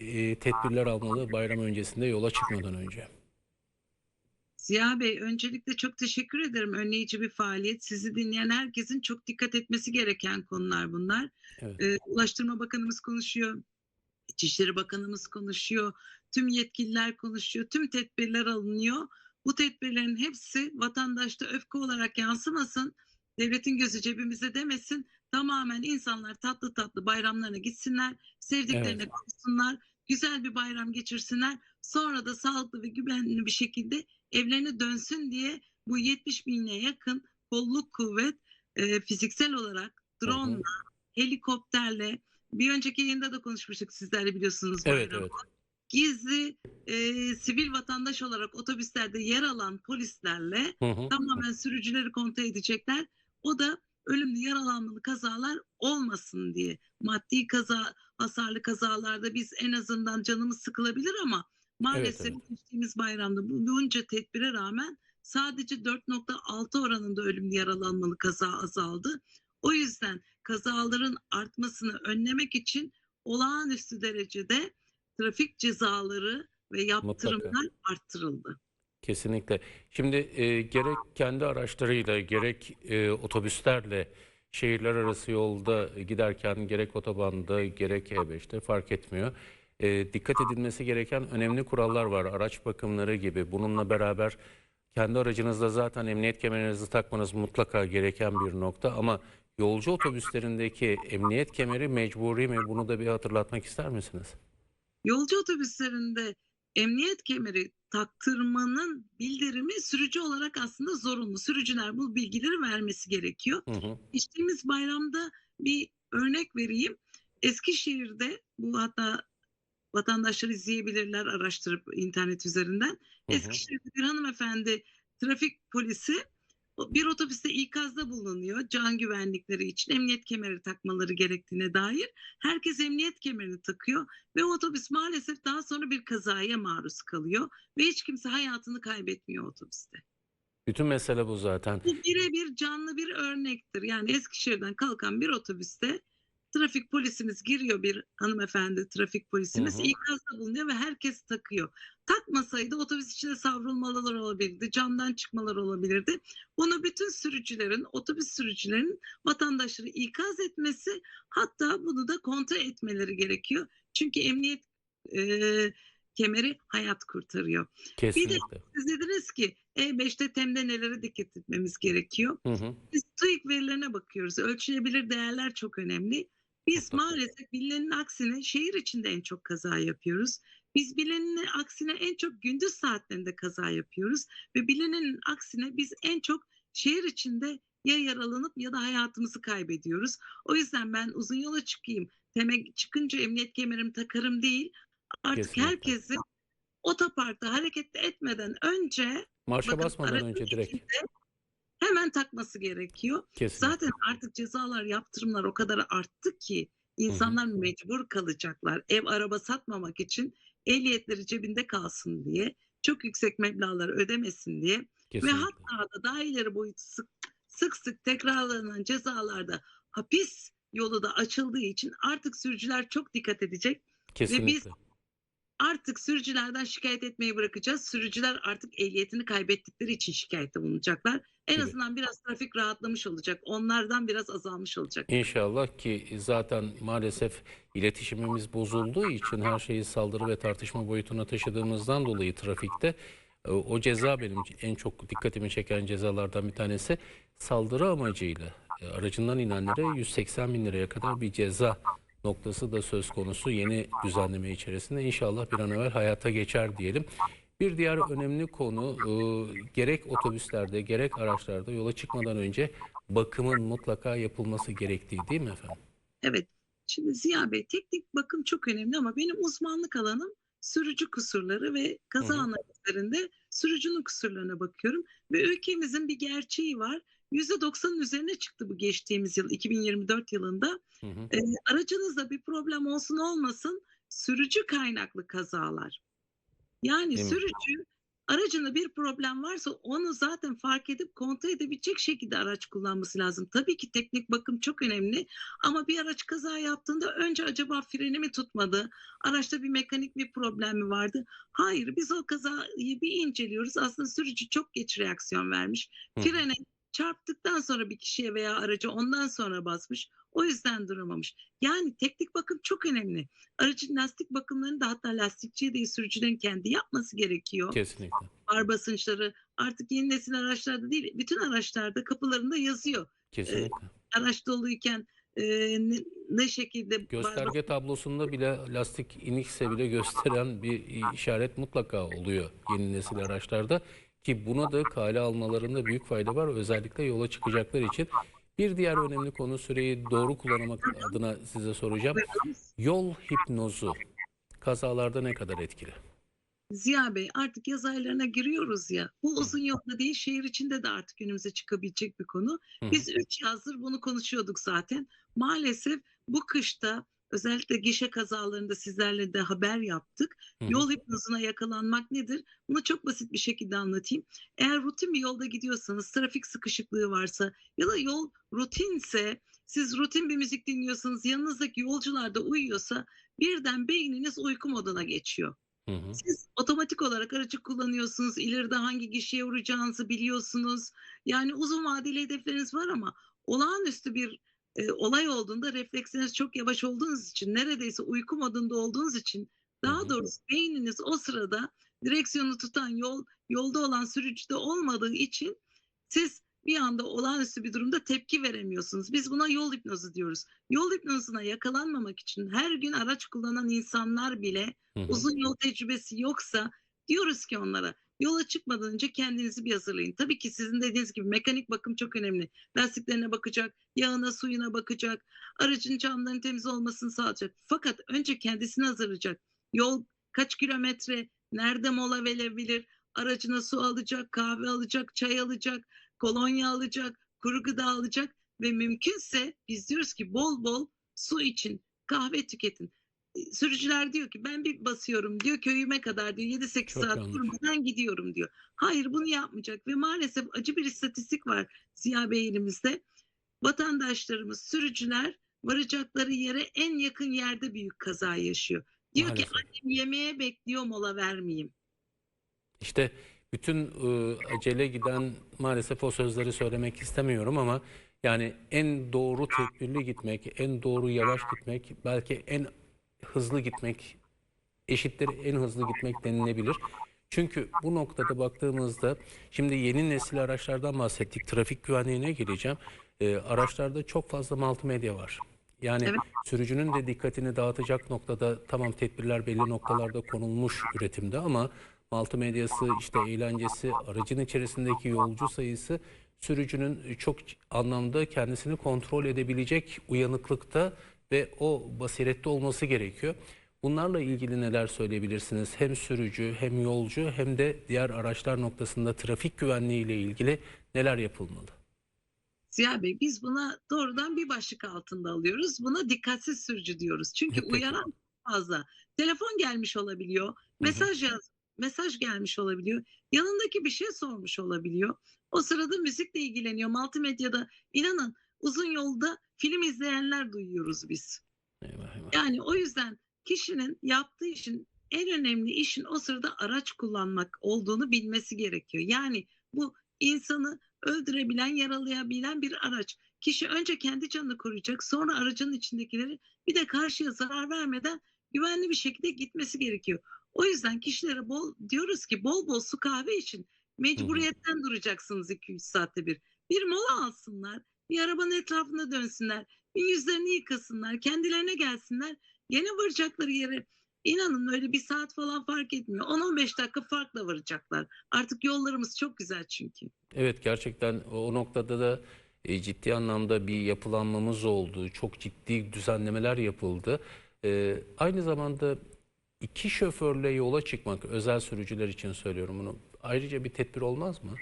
e, tedbirler almalı bayram öncesinde yola çıkmadan önce? Ziya Bey, öncelikle çok teşekkür ederim. Önleyici bir faaliyet. Sizi dinleyen herkesin çok dikkat etmesi gereken konular bunlar. Evet. Ee, Ulaştırma Bakanımız konuşuyor. İçişleri Bakanımız konuşuyor. Tüm yetkililer konuşuyor. Tüm tedbirler alınıyor. Bu tedbirlerin hepsi vatandaşta öfke olarak yansımasın. Devletin gözü cebimizde demesin. Tamamen insanlar tatlı tatlı bayramlarına gitsinler. Sevdiklerine Evet. kavuşsunlar. Güzel bir bayram geçirsinler. Sonra da sağlıklı ve güvenli bir şekilde evlerine dönsün diye bu 70 bine yakın kolluk kuvvet e, fiziksel olarak drone, helikopterle bir önceki yayında da konuşmuştuk sizlerle biliyorsunuz. Evet evet. Gizli e, sivil vatandaş olarak otobüslerde yer alan polislerle Hı hı. tamamen sürücüleri kontrol edecekler. O da ölümlü yaralanmalı kazalar olmasın diye. Maddi kaza, hasarlı kazalarda biz en azından canımız sıkılabilir ama maalesef evet. geçtiğimiz bayramda bu bunca tedbire rağmen sadece 4.6 oranında ölümlü yaralanmalı kaza azaldı. O yüzden kazaların artmasını önlemek için olağanüstü derecede trafik cezaları ve yaptırımlar arttırıldı. Kesinlikle. Şimdi e, gerek kendi araçlarıyla gerek e, otobüslerle şehirler arası yolda giderken gerek otobanda gerek E5'te fark etmiyor. E, dikkat edilmesi gereken önemli kurallar var. Araç bakımları gibi. Bununla beraber kendi aracınızda zaten emniyet kemerinizi takmanız mutlaka gereken bir nokta ama yolcu otobüslerindeki emniyet kemeri mecburi mi? Bunu da bir hatırlatmak ister misiniz? Yolcu otobüslerinde emniyet kemeri taktırmanın bildirimi sürücü olarak aslında zorunlu. Sürücüler bu bilgileri vermesi gerekiyor. Hı hı. Geçtiğimiz bayramda bir örnek vereyim. Eskişehir'de bu hatta vatandaşlar izleyebilirler araştırıp internet üzerinden. Hı hı. Eskişehir'de bir hanımefendi trafik polisi bir otobüste ikazda bulunuyor can güvenlikleri için emniyet kemeri takmaları gerektiğine dair. Herkes emniyet kemerini takıyor ve otobüs maalesef daha sonra bir kazaya maruz kalıyor ve hiç kimse hayatını kaybetmiyor otobüste. Bütün mesele bu zaten. Bu birebir canlı bir örnektir. Yani Eskişehir'den kalkan bir otobüste trafik polisimiz giriyor bir hanımefendi trafik polisimiz Hı hı. ikazda bulunuyor ve herkes takıyor. Takmasaydı otobüs içinde savrulmalar olabilirdi, camdan çıkmalar olabilirdi. Bunu bütün sürücülerin, otobüs sürücülerin vatandaşları ikaz etmesi hatta bunu da kontrol etmeleri gerekiyor. Çünkü emniyet e, kemeri hayat kurtarıyor. Kesinlikle. Siz dediniz ki E5'te TEM'de nelere dikkat etmemiz gerekiyor? Hı hı. Biz TÜİK verilerine bakıyoruz. Ölçülebilir değerler çok önemli. Biz maalesef bilinenin aksine şehir içinde en çok kaza yapıyoruz. Biz bilinenin aksine en çok gündüz saatlerinde kaza yapıyoruz. Ve bilinenin aksine biz en çok şehir içinde ya yaralanıp ya da hayatımızı kaybediyoruz. O yüzden ben uzun yola çıkayım, teme çıkınca emniyet kemerimi takarım değil. Artık Kesinlikle. herkesi otoparkta hareket etmeden önce Marşa bakın basmadan önce direkt. Hemen takması gerekiyor. Kesinlikle. Zaten artık cezalar, yaptırımlar o kadar arttı ki insanlar mecbur kalacaklar. Ev araba satmamak için ehliyetleri cebinde kalsın diye, çok yüksek meblağları ödemesin diye ve Kesinlikle. hatta da daha ileri boyutu sık sık, sık tekrarlanan cezalarda hapis yolu da açıldığı için artık sürücüler çok dikkat edecek. Kesinlikle. Artık sürücülerden şikayet etmeyi bırakacağız. Sürücüler artık ehliyetini kaybettikleri için şikayette bulunacaklar. En Gibi. azından biraz trafik rahatlamış olacak. Onlardan biraz azalmış olacak. İnşallah ki zaten maalesef iletişimimiz bozulduğu için her şeyi saldırı ve tartışma boyutuna taşıdığımızdan dolayı trafikte e, o ceza benim en çok dikkatimi çeken cezalardan bir tanesi saldırı amacıyla e, aracından inenlere 180 bin liraya kadar bir ceza noktası da söz konusu yeni düzenleme içerisinde inşallah bir an evvel hayata geçer diyelim. Bir diğer önemli konu e, gerek otobüslerde gerek araçlarda yola çıkmadan önce bakımın mutlaka yapılması gerektiği değil mi efendim? Evet. Şimdi Ziya Bey teknik bakım çok önemli ama benim uzmanlık alanım sürücü kusurları ve kaza Hı analizlerinde sürücünün kusurlarına bakıyorum. Ve ülkemizin bir gerçeği var. %90'ın üzerine çıktı bu geçtiğimiz yıl 2024 yılında. Hı hı. E, aracınızda bir problem olsun olmasın sürücü kaynaklı kazalar. Yani Değil mi? sürücü aracında bir problem varsa onu zaten fark edip kontrol edebilecek şekilde araç kullanması lazım. Tabii ki teknik bakım çok önemli ama bir araç kaza yaptığında önce acaba freni mi tutmadı? Araçta bir mekanik bir problem mi vardı? Hayır biz o kazayı bir inceliyoruz. Aslında sürücü çok geç reaksiyon vermiş. Frene çarptıktan sonra bir kişiye veya araca ondan sonra basmış. O yüzden duramamış. Yani teknik bakım çok önemli. Aracın lastik bakımlarını da hatta lastikçiye değil sürücülerin kendi yapması gerekiyor. Kesinlikle. Bar basınçları artık yeni nesil araçlarda değil bütün araçlarda kapılarında yazıyor. Kesinlikle. Araç doluyken e, ne, ne şekilde Gösterge tablosunda bile lastik inikse bile gösteren bir işaret mutlaka oluyor yeni nesil araçlarda. Ki buna da kale almalarında büyük fayda var. Özellikle yola çıkacaklar için. Bir diğer önemli konu süreyi doğru kullanmak adına size soracağım. Yol hipnozu kazalarda ne kadar etkili? Ziya Bey artık yaz aylarına giriyoruz ya. Bu uzun yolda değil şehir içinde de artık önümüze çıkabilecek bir konu. Biz 3 yazdır bunu konuşuyorduk zaten. Maalesef bu kışta özellikle gişe kazalarında sizlerle de haber yaptık. Hı. Yol hipnozuna yakalanmak nedir? Bunu çok basit bir şekilde anlatayım. Eğer rutin bir yolda gidiyorsanız, trafik sıkışıklığı varsa ya da yol rutinse, siz rutin bir müzik dinliyorsanız, yanınızdaki yolcular da uyuyorsa birden beyniniz uyku moduna geçiyor. Hı hı. Siz otomatik olarak aracı kullanıyorsunuz. İleride hangi gişeye uğrayacağınızı biliyorsunuz. Yani uzun vadeli hedefleriniz var ama olağanüstü bir e, olay olduğunda refleksleriniz çok yavaş olduğunuz için neredeyse uyku modunda olduğunuz için daha doğrusu beyniniz o sırada direksiyonu tutan yol yolda olan sürücüde olmadığı için siz bir anda olağanüstü bir durumda tepki veremiyorsunuz. Biz buna yol hipnozu diyoruz. Yol hipnozuna yakalanmamak için her gün araç kullanan insanlar bile uzun yol tecrübesi yoksa diyoruz ki onlara yola çıkmadan önce kendinizi bir hazırlayın. Tabii ki sizin dediğiniz gibi mekanik bakım çok önemli. Lastiklerine bakacak, yağına suyuna bakacak, aracın camlarının temiz olmasını sağlayacak. Fakat önce kendisini hazırlayacak. Yol kaç kilometre, nerede mola verebilir, aracına su alacak, kahve alacak, çay alacak, kolonya alacak, kuru gıda alacak ve mümkünse biz diyoruz ki bol bol su için, kahve tüketin sürücüler diyor ki ben bir basıyorum diyor köyüme kadar diyor 7-8 Çok saat yanlış. durmadan gidiyorum diyor. Hayır bunu yapmayacak ve maalesef acı bir istatistik var Ziya Bey elimizde. Vatandaşlarımız, sürücüler varacakları yere en yakın yerde büyük kaza yaşıyor. Diyor ki Maalesef. annem yemeğe bekliyor mola vermeyeyim. İşte bütün e, acele giden maalesef o sözleri söylemek istemiyorum ama yani en doğru tedbirli gitmek, en doğru yavaş gitmek, belki en hızlı gitmek eşittir en hızlı gitmek denilebilir. Çünkü bu noktada baktığımızda şimdi yeni nesil araçlardan bahsettik. Trafik güvenliğine geleceğim. E, araçlarda çok fazla multimedya var. Yani Evet. sürücünün de dikkatini dağıtacak noktada tamam tedbirler belli noktalarda konulmuş üretimde ama multimedyası, işte eğlencesi, aracın içerisindeki yolcu sayısı sürücünün çok anlamda kendisini kontrol edebilecek uyanıklıkta ve o basirette olması gerekiyor. Bunlarla ilgili neler söyleyebilirsiniz? Hem sürücü hem yolcu hem de diğer araçlar noktasında trafik güvenliği ile ilgili neler yapılmalı? Ziya Bey biz buna doğrudan bir başlık altında alıyoruz. Buna dikkatsiz sürücü diyoruz. Çünkü Peki. uyaran fazla. Telefon gelmiş olabiliyor. Mesaj yaz, mesaj gelmiş olabiliyor. Yanındaki bir şey sormuş olabiliyor. O sırada müzikle ilgileniyor. Multimedyada inanın uzun yolda film izleyenler duyuyoruz biz. Eyvah eyvah. Yani o yüzden kişinin yaptığı işin en önemli işin o sırada araç kullanmak olduğunu bilmesi gerekiyor. Yani bu insanı öldürebilen, yaralayabilen bir araç. Kişi önce kendi canını koruyacak, sonra aracın içindekileri bir de karşıya zarar vermeden güvenli bir şekilde gitmesi gerekiyor. O yüzden kişilere bol diyoruz ki bol bol su kahve için mecburiyetten duracaksınız 2-3 saatte bir. Bir mola alsınlar, bir arabanın etrafında dönsünler, bir yüzlerini yıkasınlar, kendilerine gelsinler. Yeni varacakları yere inanın öyle bir saat falan fark etmiyor. 10-15 dakika farkla varacaklar. Artık yollarımız çok güzel çünkü. Evet gerçekten o noktada da e, ciddi anlamda bir yapılanmamız oldu. Çok ciddi düzenlemeler yapıldı. E, aynı zamanda iki şoförle yola çıkmak özel sürücüler için söylüyorum bunu. Ayrıca bir tedbir olmaz mı?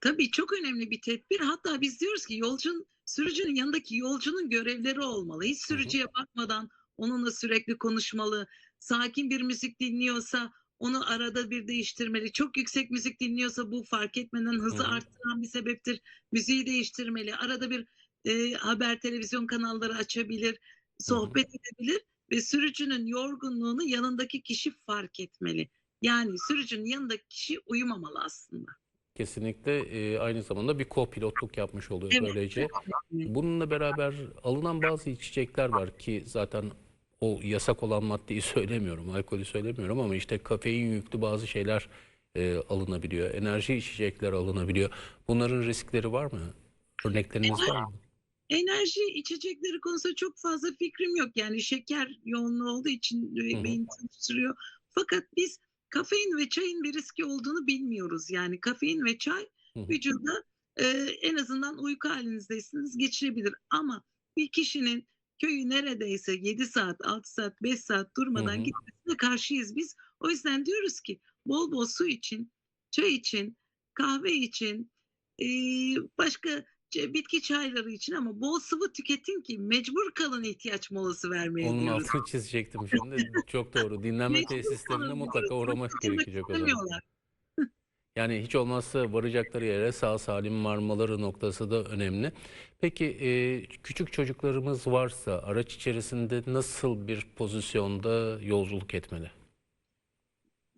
Tabii çok önemli bir tedbir. Hatta biz diyoruz ki yolcunun, sürücünün yanındaki yolcunun görevleri olmalı. Hiç sürücüye bakmadan onunla sürekli konuşmalı. Sakin bir müzik dinliyorsa Onu arada bir değiştirmeli. Çok yüksek müzik dinliyorsa bu fark etmeden hızı Hı hı. arttıran bir sebeptir. Müziği değiştirmeli. Arada bir e, haber televizyon kanalları açabilir, sohbet edebilir ve sürücünün yorgunluğunu yanındaki kişi fark etmeli. Yani sürücünün yanındaki kişi uyumamalı aslında. Kesinlikle e, aynı zamanda bir co-pilotluk yapmış oluyor böylece. Bununla beraber alınan bazı içecekler var ki zaten o yasak olan maddeyi söylemiyorum, alkolü söylemiyorum ama işte kafein yüklü bazı şeyler e, alınabiliyor. Enerji içecekler alınabiliyor. Bunların riskleri var mı? Örnekleriniz var mı? Enerji içecekleri konusunda çok fazla fikrim yok. Yani şeker yoğunluğu olduğu için Hı hı. beyin çalıştırıyor. Fakat biz kafein ve çayın bir riski olduğunu bilmiyoruz. Yani kafein ve çay vücuda e, en azından uyku halinizdeyseniz geçirebilir. Ama bir kişinin köyü neredeyse 7 saat, 6 saat, 5 saat durmadan gitmesine karşıyız biz. O yüzden diyoruz ki bol bol su için, çay için, kahve için, e, başka bitki çayları için ama bol sıvı tüketin ki mecbur kalın ihtiyaç molası vermeye Onun diyoruz. altını çizecektim şimdi. Çok doğru. Dinlenme tesislerine mutlaka uğramak gerekecek o zaman. Yani hiç olmazsa varacakları yere sağ salim varmaları noktası da önemli. Peki e, küçük çocuklarımız varsa araç içerisinde nasıl bir pozisyonda yolculuk etmeli?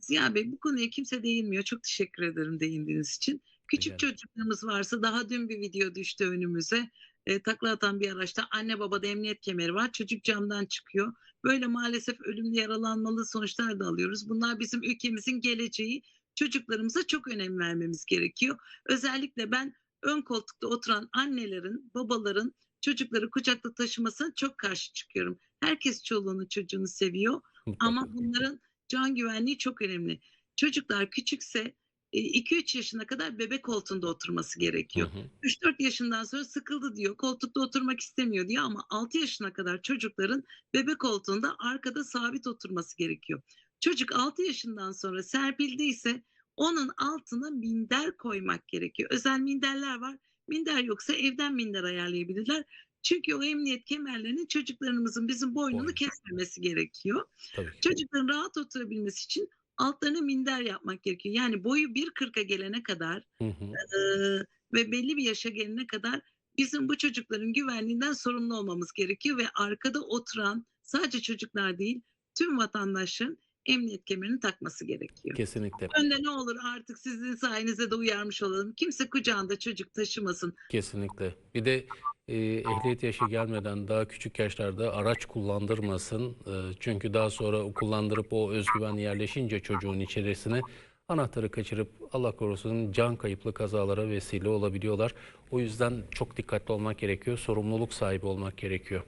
Ziya Bey bu konuya kimse değinmiyor. Çok teşekkür ederim değindiğiniz için. Küçük ederim. çocuklarımız varsa daha dün bir video düştü önümüze. E, takla atan bir araçta anne babada emniyet kemeri var. Çocuk camdan çıkıyor. Böyle maalesef ölümlü yaralanmalı sonuçlar da alıyoruz. Bunlar bizim ülkemizin geleceği. Çocuklarımıza çok önem vermemiz gerekiyor. Özellikle ben ön koltukta oturan annelerin, babaların çocukları kucakta taşımasına çok karşı çıkıyorum. Herkes çoluğunu çocuğunu seviyor. Ama bunların can güvenliği çok önemli. Çocuklar küçükse 2-3 yaşına kadar bebek koltuğunda oturması gerekiyor. hı. 3-4 yaşından sonra sıkıldı diyor, koltukta oturmak istemiyor diyor ama 6 yaşına kadar çocukların bebek koltuğunda arkada sabit oturması gerekiyor. Çocuk 6 yaşından sonra serpildiyse onun altına minder koymak gerekiyor. Özel minderler var. Minder yoksa evden minder ayarlayabilirler. Çünkü o emniyet kemerlerinin çocuklarımızın bizim boynunu Boynu. kesmemesi gerekiyor. Tabii. Çocukların rahat oturabilmesi için altlarına minder yapmak gerekiyor. Yani boyu 1.40'a gelene kadar Hı hı. eee, ve belli bir yaşa gelene kadar bizim bu çocukların güvenliğinden sorumlu olmamız gerekiyor ve arkada oturan sadece çocuklar değil tüm vatandaşların emniyet kemerini takması gerekiyor. Kesinlikle. Önde ne olur artık sizin sayenizde de uyarmış olalım. Kimse kucağında çocuk taşımasın. Kesinlikle. Bir de e, ehliyet yaşı gelmeden daha küçük yaşlarda araç kullandırmasın. E, çünkü daha sonra o kullandırıp o özgüven yerleşince çocuğun içerisine anahtarı kaçırıp Allah korusun can kayıplı kazalara vesile olabiliyorlar. O yüzden çok dikkatli olmak gerekiyor. Sorumluluk sahibi olmak gerekiyor.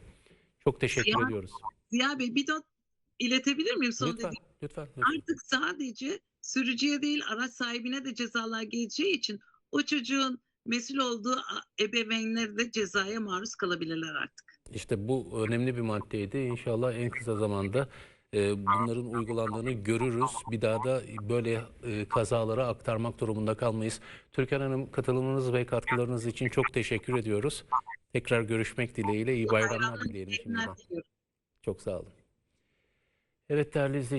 Çok teşekkür Ziya- ediyoruz. Ziya Bey bir not iletebilir miyim son Lütfen, dediğim? lütfen, lütfen. Artık sadece sürücüye değil araç sahibine de cezalar geleceği için o çocuğun mesul olduğu a- ebeveynler de cezaya maruz kalabilirler artık. İşte bu önemli bir maddeydi. İnşallah en kısa zamanda e, bunların uygulandığını görürüz. Bir daha da böyle e, kazalara aktarmak durumunda kalmayız. Türkan Hanım katılımınız ve katkılarınız için çok teşekkür ediyoruz. Tekrar görüşmek dileğiyle iyi bayramlar dileyelim şimdiden. Çok sağ olun. Evet değerli izleyiciler.